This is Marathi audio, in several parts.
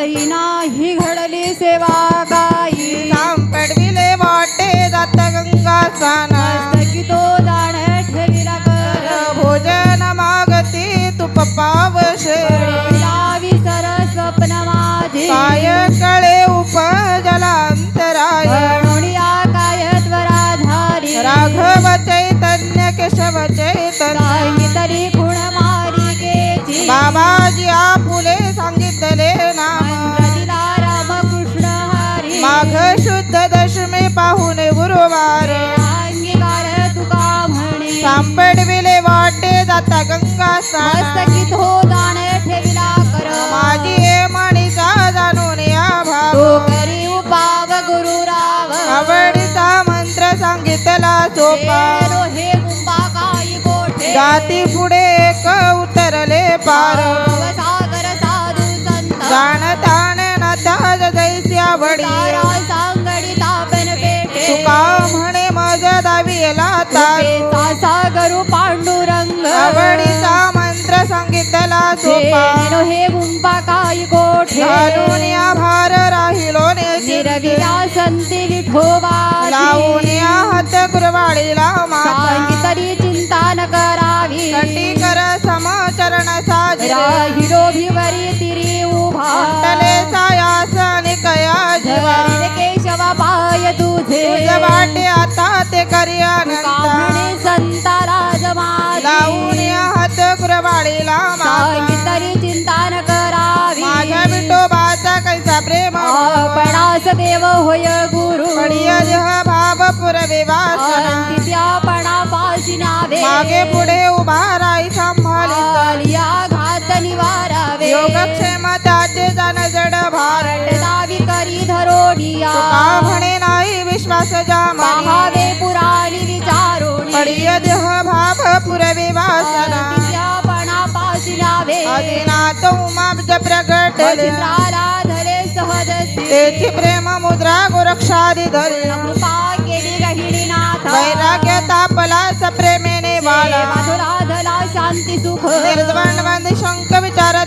तरी नाही घडली सेवा काही सांपडविले वाटे जात गंगा स्नान मस्तकी तो जाण ठेविला कर. भोजन मागती तुप पावशे. लावी सर स्वप्न माझे. काय कळे उपजलांतराय म्हणूया काय त्वराधारी राघव चैतन्य केशव चैतन्य. काही तरी गुण मालिकेची बाबाजी आपुले पाहुणे गुरुवार. अंगीकार तुका म्हणे. सांपडविले वाटे जाता गंगा स्नान मस्तकी तो जाण ठेविला कर. माझी हे मणीचा जाणून या भाव. करी उपाव गुरु राव. आवडीचा मंत्र सांगितला सोपा. हे गुंबा काही गोठे. जाती पुढे एक उतरले पार. सागर साधू संत. जाणताण नाता जैसी पेचा सागरू पांडुरंग. आवडीचा मंत्र सांगितला हेरो हे गुंबा काही गोठे. घालून या भार राहिलो नेसी निरविया संती विठोबा लावून या हात गुरवाडीला माता. तरी चिंता न करावी. कटी कर समचरण साजरे राहिरो भिवरी तिरी उभा. तले सायास निकया जीवा. केशवा पाय तुझे तुझ कर्यानंता कामणे संता लावून हात गुरवाडीला माता। तरी चिंता न करावी। माझ्या विठोबाचा कैसा प्रेम आपणास देव होय गुरु। पडिय देह भाव पुरवे वासना नावे। मागे पुढे उभा राही आलिया घात निवारावे। योगक्षेम त्याचे जाण जड भार। दावी करी धरोडिया तुका म्हणे नाही विश्वास जामणी? पाहावे पुराणी विचारोणी। पडिय देह भाव पुरवे वासना आदिनाथ उमाब्ज प्रगटले धरे सहजसी तेची प्रेम मुद्रा गोरक्षादी धरली कृपा केली गहिणी नाथ। वैराग्य तापला सप्रेमेने बाला मधुरा धला शांती सुख। निर्द्वंद शंक विचारता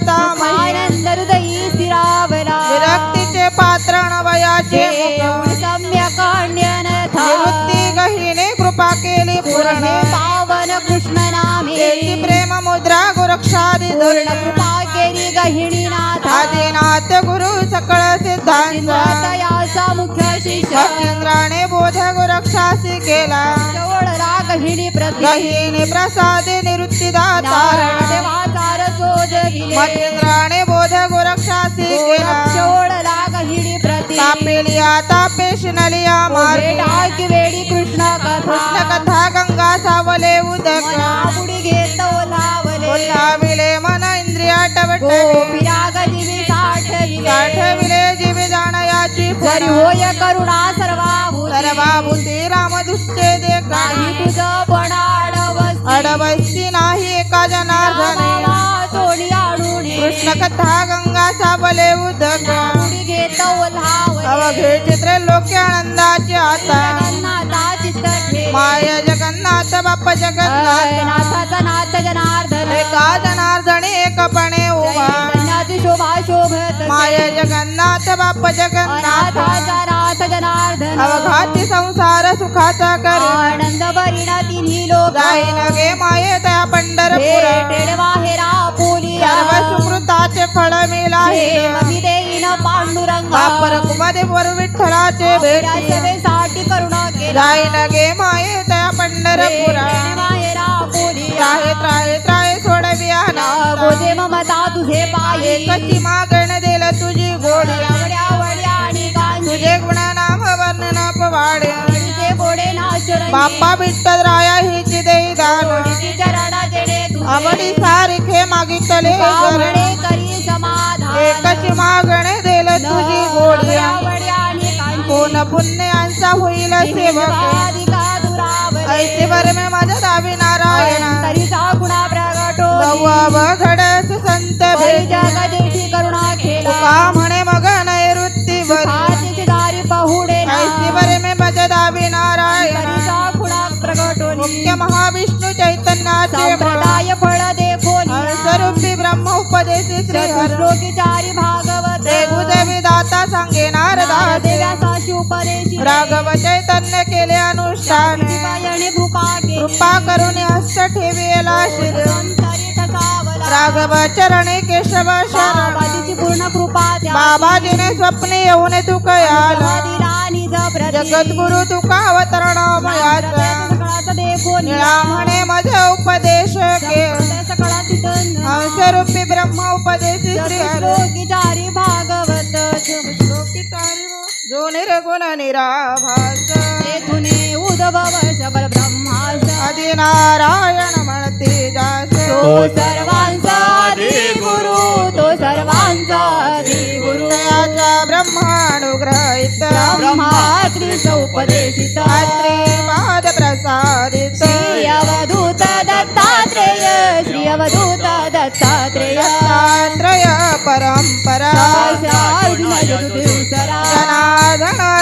केली पूर्ण पावन कृष्ण नामे तेची प्रेम मुद्रा गोरक्षादी धरली कृपा केली गहिणी नाथ। आदिनाथ गुरु सकळ सिद्धांचा याचा मुख्य शिष्य। मच्छिंद्राने बोध गोरक्षासी केला। जवळला गहिणी प्रति। गहिने प्रसादे निवृत्ती दाता देवाचार जोजविले मच्छिंद्राने बोध गोरक्षासी केला। शेवळला गहिणी प्रति। तापेलिया तापेश नलिया मार्गे टाकी वेळी कृष्ण कृष्ण कथा कथा गंगा सावले उदक. मनापुढी घेत ओलावले उल्हाविले मन इंद्रिया दिवी साठविले. जीवे जाणयाची जरी होय करुणा सर्वाभूत. सर्वाभूती राम दुष्टे दे काही तुझ पण अडवस्ती नाही एका जनार्दने. कृष्ण कथा गंगा सावले उदक. ओलावले अवघे चित्र लोके आनंदाचे आता. माय जगन्नाथ अय जगन्नाथ. नाथाचा नाथ जनार्दन. एका जनार्दने एकपणे उभा. शोभा शोभत माय जगन्नाथ बाप्पा जगन्नाथ. नाथ जनार्दन. अवघाती संसार सुखाचा कर आनंद बरिणा तिन्ही लोक. जाई नगे माये त्या पंढरपुर बाहेरा पोली सर्व सुकृताचे फळ मिळाले वर विठ्ठलाचे भेटी. सेवेसाठी करुणा जाई नगे माये त्या पंढरपुरा. सोडविया ना गोदे ममता तुझे पाये. कशी मागण दिल तुझी गोडी. तुझे गुण नाम वर्णन पवाडे बाप्पा विठ्ठल राया हिची देई दान. आवडी सारिखे मागितले एकची मागणे दिल तुझी गांधी कोण पुण्यांचा होईल सेवक ऐसे वर मे माझा दावी नारायण. तरीचा गुणा प्रगटो नवव घडस संत भेट. जगदेशी करुणा खेळा. का म्हणे मग नैवृत्तीवर हातीची दारी पहुडे ऐसे वर मे माझा दावी नारायण. तरीचा गुणा प्रगटोनी मुख्य महाविष्णू चैतन्याचे फळ देखोनी स्वरूपी ब्रह्म उपदेश श्री हर श्लोकी चारी भागवत देवी सांगे नारदास देव्यासाशी उपदेशी राघव चैतन्य केले अनुष्ठान. कृपा करून हस्त ठेवेला राघव चरणी केशव शरण. पूर्ण कृपा बाबाजीने स्वप्ने येऊन तू कयाला जगद्गुरु तुका अवतरण मयाचा निळा म्हणे माझे उपदेश हंसरूपी ब्रह्म उपदेशी श्री भागवत. जो निर्गुण निराभास. तेथुने उद्भव सबल ब्रह्मास. आदि नारायण म्हणते जास तो ब्रह्मानुग्रहित ब्रह्मात्रिच उपदेशित रात्री पाद प्रसादित श्री अवधूत दत्तात्रेय श्री अवधूत दत्तात्रेय दत्तात्रय परंपरा अर्जुन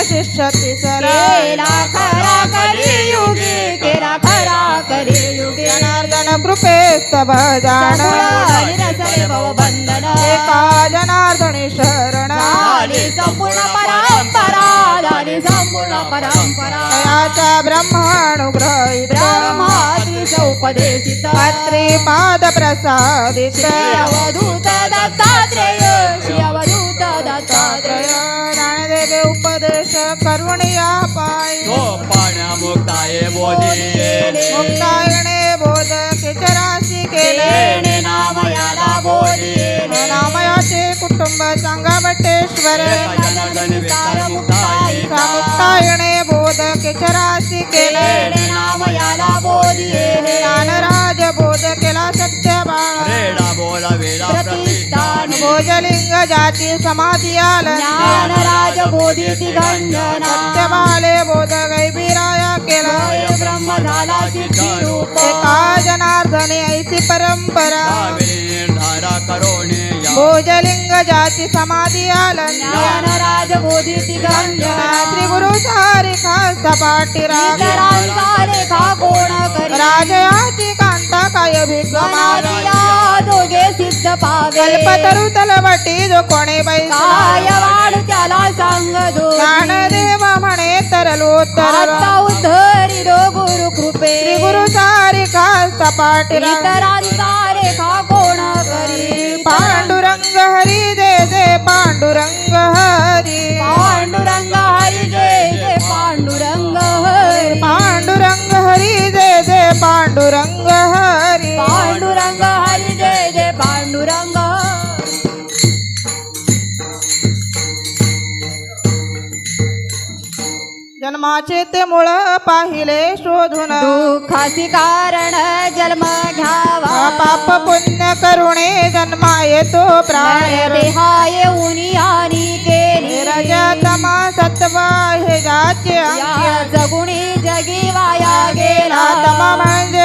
यदुदिवसरा जनार्दन शिष्य तिसरा केला खरा करी युगे केला खरा करी युगे जनार्दन कृपे स्तभ जाण निरसरे भव बंधन एका जनार्दनी शरण झाली संपूर्ण परंपरा झाली संपूर्ण परंपरा तयाचा ब्रह्मानुग्रहित ब्रह्मात्रिच उपदेशित रात्री पाद प्रसादित श्री अवधूत दत्तात्रेय करुणिया पायी. तो पाण्या मुक्ताये बोधिले मुक्तायणे बोधक चराशी केले. केले नाम याला बोलिले नामयाचे कुटुंब सांगा बटेश्वर मुक्तायणे बोधक चराशी केले. केले नाम केला सत्य बाळ रेडा बोला वेडा प्रतिष्ठान. भोजलिंग जाती समाधी आलं. ज्ञानराज बोधिती गंजना सत्य बाले बोध गैबीराया केला. ब्रह्म झाला सिद्धी रूप. एका जनार्दने ऐसी परंपरा. करोणे भोजलिंग जाती समाधी आलं. ज्ञानराज बोधिती गंजना श्री गुरु सारिका सपाटी कोण राजयाची गणादिया दोघे सिद्ध पावे कल्पतरु तलवटी जो कोणे बैसा काय वाढ त्याला सांग दो ज्ञानदेव म्हणे तरलोत्तर आता उद्धरी दो गुरु कृपे श्री गुरु सारिका सपाटी राग इतरांचा रेखा कोण करी पांडुरंग हरी दे दे पांडुरंग हरी पांडुरंग हरी जय जय पांडुरंग हरी पांडुरंग हरी दे दे पांडुरंग हरी जन्माचे ते मुळ पाहिले शोधून. दुःखाची कारण जन्म घ्यावा. पाप पुण्य करुणे जन्मा येतो प्राण. देहाय उनी आणि केली. रजतमा सत्व हे जाचे जगुणी जगी वाया गेला. तमा म्हणजे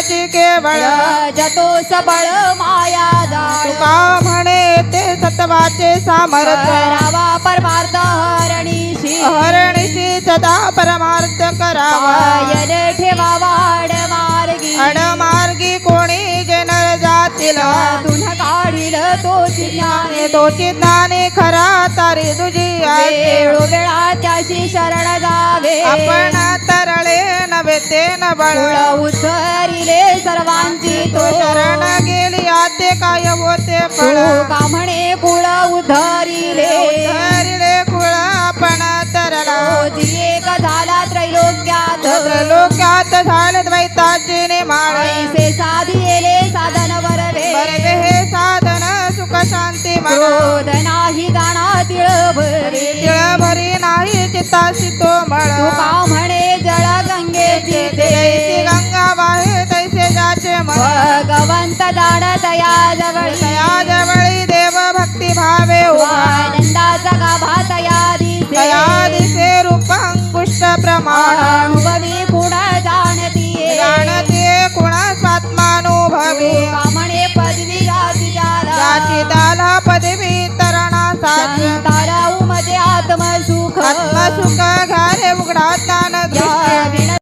नरकाची केवळ जतो सबळ माया तुका म्हणे ते सत्वाचे सामर्थ्य करावा परमार्थ हरणीशी. हरणीशी सदा परमार्थ करावा. पायल ठेवा वाड. तो ज्ञाने खरा तारी तुझी वेळोवेळा त्याशी शरण जावे. आपण तरळे नव्हे ते न बळ. उद्धरिले सर्वांची तो शरण गेली आते काय होते फळ. का म्हणे कुळ उद्धरिले हरिले कुळ आपण तरला. एक झाला त्रैलोक्यात. लोक्यात झाले द्वैताचे नेमाळ ऐसे साधिले साधन वरवे सुख शांती क्रोध नाही जाणा तिळ भरे. तिळ भरी नाही चित्ताशी तो मळ तुका म्हणे जळ गंगेची जैसी गंगा वाहे तैसे जाचे भगवंत जाण तया जवळी. तया जवळी देव भक्ती भावे उभा. आनंदाचा पदवी तरणा संतारा उमजे आत्मसुख. आत्मसुख घ्यारे उघडा ज्ञान